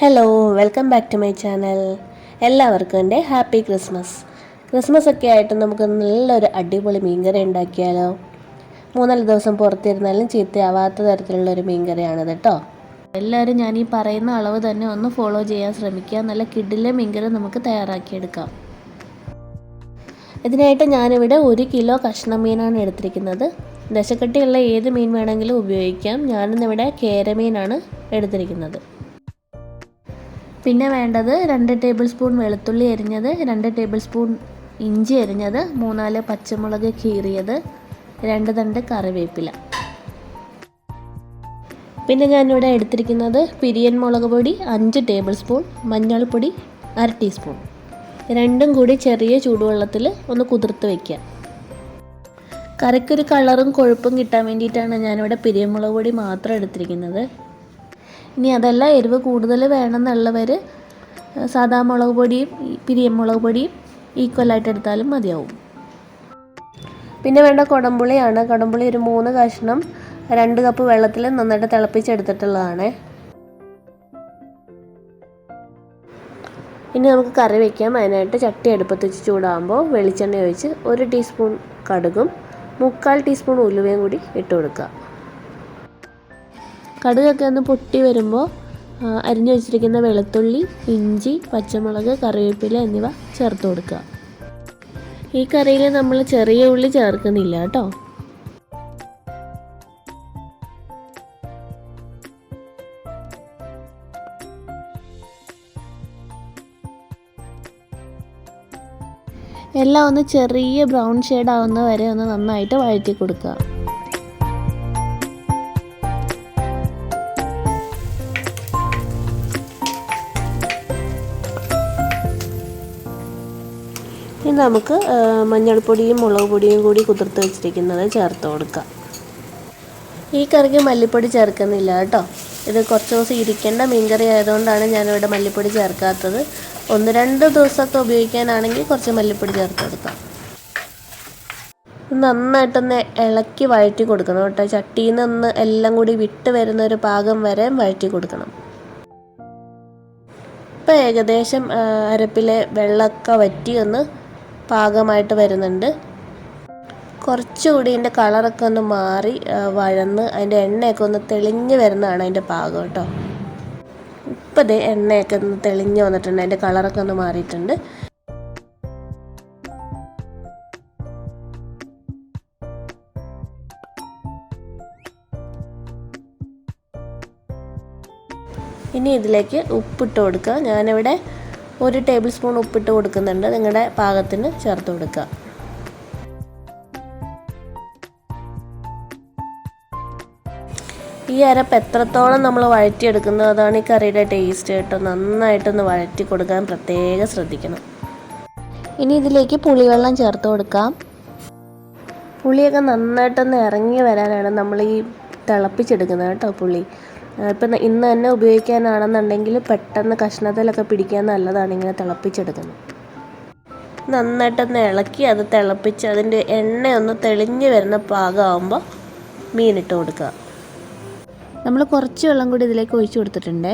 Hello welcome back to my channel എല്ലാവർക്കും എന്റെ happy Christmas Christmas ഒക്കെ ആയിട്ട് നമുക്ക് നല്ലൊരു അടിപൊളി മീൻകറി ഉണ്ടാക്കിയാലോ? മൂന്നാൽ ദിവസം പുറത്തിരുന്നാലും ചീത്തയാവാത്ത തരത്തിലുള്ള ഒരു മീൻകറിയാണിത് കേട്ടോ എല്ലാവരും ഞാൻ ഈ പറയുന്ന അളവ് തന്നെ ഒന്ന് ഫോളോ ചെയ്യാൻ ശ്രമിക്കുക. നല്ല കിഡിലെ മീൻകറി നമുക്ക് തയ്യാറാക്കിയെടുക്കാം. ഇതിനായിട്ട് ഞാനിവിടെ ഒരു കിലോ കഷ്ണം മീനാണ് എടുത്തിരിക്കുന്നത്. ദശക്കട്ടിയുള്ള ഏത് മീൻ വേണമെങ്കിലും ഉപയോഗിക്കാം. ഞാനിന്നിവിടെ കേരമീനാണ് എടുത്തിരിക്കുന്നത്. പിന്നെ വേണ്ടത് രണ്ട് ടേബിൾ സ്പൂൺ വെളുത്തുള്ളി എരിഞ്ഞത് രണ്ട് ടേബിൾ സ്പൂൺ ഇഞ്ചി അരിഞ്ഞത് മൂന്നാൽ പച്ചമുളക് കീറിയത് രണ്ട് തണ്ട് കറിവേപ്പില. പിന്നെ ഞാനിവിടെ എടുത്തിരിക്കുന്നത് പിരിയൻ മുളക് പൊടി അഞ്ച് ടേബിൾ സ്പൂൺ മഞ്ഞൾപ്പൊടി അര ടീസ്പൂൺ രണ്ടും കൂടി ചെറിയ ചൂടുവെള്ളത്തിൽ ഒന്ന് കുതിർത്ത് വയ്ക്കുക കറിക്കൊരു കളറും കൊഴുപ്പും കിട്ടാൻ വേണ്ടിയിട്ടാണ് ഞാനിവിടെ പിരിയമുളക് പൊടി മാത്രം എടുത്തിരിക്കുന്നത്. ഇനി അതല്ല എരിവ് കൂടുതൽ വേണമെന്നുള്ളവർ സാധാ മുളക് പൊടിയും പിരിയം മുളക് പൊടിയും ഈക്വലായിട്ട് എടുത്താലും മതിയാവും. പിന്നെ വേണ്ട കുടംപുളിയാണ്. കുടംപുളി ഒരു മൂന്ന് കഷ്ണം രണ്ട് കപ്പ് വെള്ളത്തിൽ നന്നായിട്ട് തിളപ്പിച്ചെടുത്തിട്ടുള്ളതാണ്. ഇനി നമുക്ക് കറി വയ്ക്കാം അതിനായിട്ട് ചട്ടി അടുപ്പത്ത് വെച്ച് ചൂടാകുമ്പോൾ വെളിച്ചെണ്ണ ഒഴിച്ച് ഒരു ടീസ്പൂൺ കടുകും മുക്കാൽ ടീസ്പൂൺ ഉലുവയും കൂടി ഇട്ട് കൊടുക്കുക. കടുകൊക്കെ ഒന്ന് പൊട്ടി വരുമ്പോൾ അരിഞ്ഞു വെച്ചിരിക്കുന്ന വെളുത്തുള്ളി ഇഞ്ചി പച്ചമുളക് കറിവേപ്പില എന്നിവ ചേർത്ത് കൊടുക്കുക. ഈ കറിയിൽ നമ്മൾ ചെറിയ ഉള്ളി ചേർക്കുന്നില്ല കേട്ടോ. എല്ലാം ഒന്ന് ചെറിയ ബ്രൗൺ ഷെയ്ഡ് ആവുന്ന വരെ ഒന്ന് നന്നായിട്ട് വഴറ്റി കൊടുക്കുക. ഇനി നമുക്ക് മഞ്ഞൾപ്പൊടിയും മുളക് പൊടിയും കൂടി കുതിർത്ത് വെച്ചിരിക്കുന്നത് ചേർത്ത് കൊടുക്കാം. ഈ കറിക്ക് മല്ലിപ്പൊടി ചേർക്കുന്നില്ല കേട്ടോ. ഇത് കുറച്ച് ദിവസം ഇരിക്കേണ്ട മീൻകറി ആയതുകൊണ്ടാണ് ഞാനിവിടെ മല്ലിപ്പൊടി ചേർക്കാത്തത്. ഒന്ന് രണ്ട് ദിവസമൊക്കെ ഉപയോഗിക്കാനാണെങ്കിൽ കുറച്ച് മല്ലിപ്പൊടി ചേർത്ത് കൊടുക്കാം. നന്നായിട്ടൊന്ന് ഇളക്കി വഴറ്റി കൊടുക്കണം കേട്ടോ. ചട്ടിയിൽ നിന്ന് എല്ലാം കൂടി വിട്ട് വരുന്ന ഒരു പാകം വരെ വഴറ്റി കൊടുക്കണം. ഇപ്പം ഏകദേശം അരപ്പിലെ വെള്ളമൊക്കെ വറ്റി ഒന്ന് പാകമായിട്ട് വരുന്നുണ്ട്. കുറച്ചുകൂടി അതിന്റെ കളറൊക്കെ ഒന്ന് മാറി വഴന്ന് അതിന്റെ എണ്ണയൊക്കെ ഒന്ന് തെളിഞ്ഞ് വരുന്നതാണ് അതിന്റെ പാകം കേട്ടോ. ഇപ്പം ദേ എണ്ണയൊക്കെ ഒന്ന് തെളിഞ്ഞ് വന്നിട്ടുണ്ട് അതിന്റെ കളറൊക്കെ ഒന്ന് മാറിയിട്ടുണ്ട്. ഇനി ഇതിലേക്ക് ഉപ്പിട്ട് കൊടുക്കുക. ഞാനിവിടെ ഒരു ടേബിൾ സ്പൂൺ ഉപ്പിട്ട് കൊടുക്കുന്നുണ്ട്. നിങ്ങളുടെ പാകത്തിന് ചേർത്ത് കൊടുക്കുക. ഈ അരപ്പ് എത്രത്തോളം നമ്മൾ വഴറ്റിയെടുക്കുന്നു അതാണ് ഈ കറിയുടെ ടേസ്റ്റ് കേട്ടോ. നന്നായിട്ടൊന്ന് വഴറ്റി കൊടുക്കാൻ പ്രത്യേകം ശ്രദ്ധിക്കണം. ഇനി ഇതിലേക്ക് പുളിവെള്ളം ചേർത്ത് കൊടുക്കാം. പുളിയൊക്കെ നന്നായിട്ടൊന്ന് ഇറങ്ങി വരാനാണ് നമ്മൾ ഈ തിളപ്പിച്ചെടുക്കുന്നത് കേട്ടോ പുളി. ഇപ്പം ഇന്ന് തന്നെ ഉപയോഗിക്കാനാണെന്നുണ്ടെങ്കിൽ പെട്ടെന്ന് കഷ്ണത്തിലൊക്കെ പിടിക്കാൻ നല്ലതാണ് ഇങ്ങനെ തിളപ്പിച്ചെടുക്കുന്നത്. നന്നായിട്ടൊന്ന് ഇളക്കി അത് തിളപ്പിച്ച് അതിന്റെ എണ്ണയൊന്ന് തെളിഞ്ഞ് വരുന്ന പാകമാകുമ്പോൾ മീനിട്ട് കൊടുക്കുക. നമ്മൾ കുറച്ച് വെള്ളം കൂടി ഇതിലേക്ക് ഒഴിച്ചു കൊടുത്തിട്ടുണ്ട്.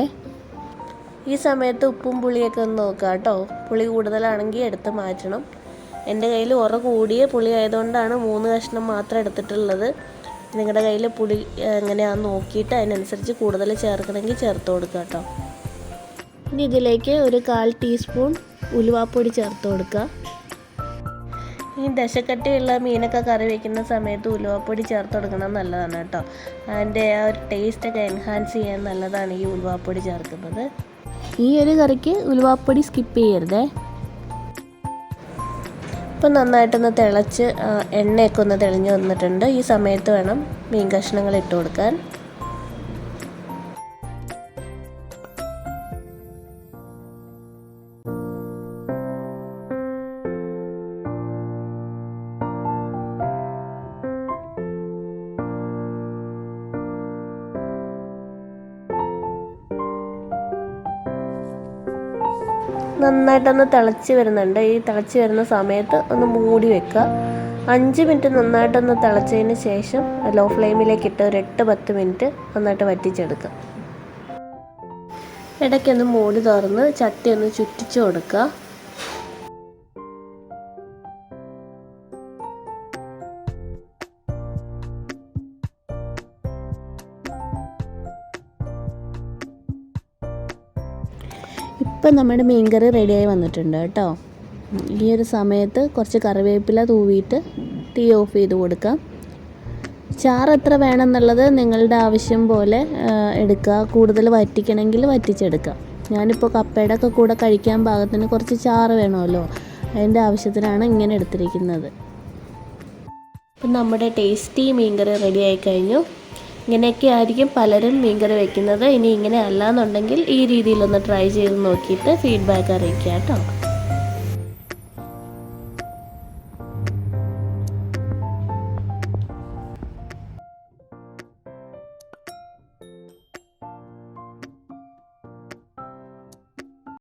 ഈ സമയത്ത് ഉപ്പും പുളിയൊക്കെ ഒന്ന് നോക്കുക കേട്ടോ. പുളി കൂടുതലാണെങ്കിൽ എടുത്ത് മാറ്റണം. എന്റെ കയ്യിൽ ഉറ കൂടിയ പുളി ആയതുകൊണ്ടാണ് മൂന്ന് കഷ്ണം മാത്രം എടുത്തിട്ടുള്ളത്. നിങ്ങളുടെ കയ്യിൽ പുളി എങ്ങനെയാണെന്ന് നോക്കിയിട്ട് അതിനനുസരിച്ച് കൂടുതൽ ചേർക്കണമെങ്കിൽ ചേർത്ത് കൊടുക്കുക കേട്ടോ. ഇനി ഇതിലേക്ക് ഒരു കാൽ ടീസ്പൂൺ ഉലുവാപ്പൊടി ചേർത്ത് കൊടുക്കുക. ഈ ദശക്കട്ടിയുള്ള മീനൊക്കെ കറി വയ്ക്കുന്ന സമയത്ത് ഉലുവാപ്പൊടി ചേർത്ത് കൊടുക്കണം നല്ലതാണ് കേട്ടോ. അതിന്റെ ആ ഒരു ടേസ്റ്റൊക്കെ എൻഹാൻസ് ചെയ്യാൻ നല്ലതാണ് ഈ ഉലുവാപ്പൊടി ചേർക്കുന്നത്. ഈ ഒരു കറിക്ക് ഉലുവാപ്പൊടി സ്കിപ്പ് ചെയ്യരുതേ. ഇപ്പം നന്നായിട്ടൊന്ന് തിളച്ച് എണ്ണയൊക്കെ ഒന്ന് തെളിഞ്ഞ് വന്നിട്ടുണ്ട്. ഈ സമയത്ത് വേണം മീൻ കഷ്ണങ്ങൾ ഇട്ട് കൊടുക്കാൻ. നന്നായിട്ടൊന്ന് തിളച്ച് വരുന്നുണ്ട്. ഈ തിളച്ച് വരുന്ന സമയത്ത് ഒന്ന് മൂടി വെക്കുക. അഞ്ച് മിനിറ്റ് നന്നായിട്ടൊന്ന് തിളച്ചതിന് ശേഷം ലോ ഫ്ലെയിമിലേക്ക് ഇട്ട് ഒരു എട്ട് പത്ത് മിനിറ്റ് നന്നായിട്ട് വറ്റിച്ചെടുക്കുക. ഇടയ്ക്കൊന്ന് മൂടി തുറന്ന് ചട്ടി ഒന്ന് ചുറ്റിച്ചു കൊടുക്കുക. ഇപ്പം നമ്മുടെ മീൻകറി റെഡിയായി വന്നിട്ടുണ്ട് കേട്ടോ. ഈ ഒരു സമയത്ത് കുറച്ച് കറിവേപ്പില തൂവിയിട്ട് തീ ഓഫ് ചെയ്ത് കൊടുക്കാം. ചാറ് എത്ര വേണമെന്നുള്ളത് നിങ്ങളുടെ ആവശ്യം പോലെ എടുക്കുക. കൂടുതൽ വറ്റിക്കണമെങ്കിൽ വറ്റിച്ചെടുക്കാം. ഞാനിപ്പോൾ കപ്പയുടെ ഒക്കെ കൂടെ കഴിക്കാൻ പാകത്തിന് കുറച്ച് ചാറ് വേണമല്ലോ. അതിന്റെ ആവശ്യത്തിനാണ് ഇങ്ങനെ എടുത്തിരിക്കുന്നത്. ഇപ്പം നമ്മുടെ ടേസ്റ്റി മീൻകറി റെഡി ആയി കഴിഞ്ഞു. ഇങ്ങനെയൊക്കെ ആയിരിക്കും പലരും മീൻകറി വെക്കുന്നത്. ഇനി ഇങ്ങനെ അല്ല എന്നുണ്ടെങ്കിൽ ഈ രീതിയിലൊന്ന് ട്രൈ ചെയ്ത് നോക്കിയിട്ട് ഫീഡ്ബാക്ക് അറിയിക്കുക കേട്ടോ.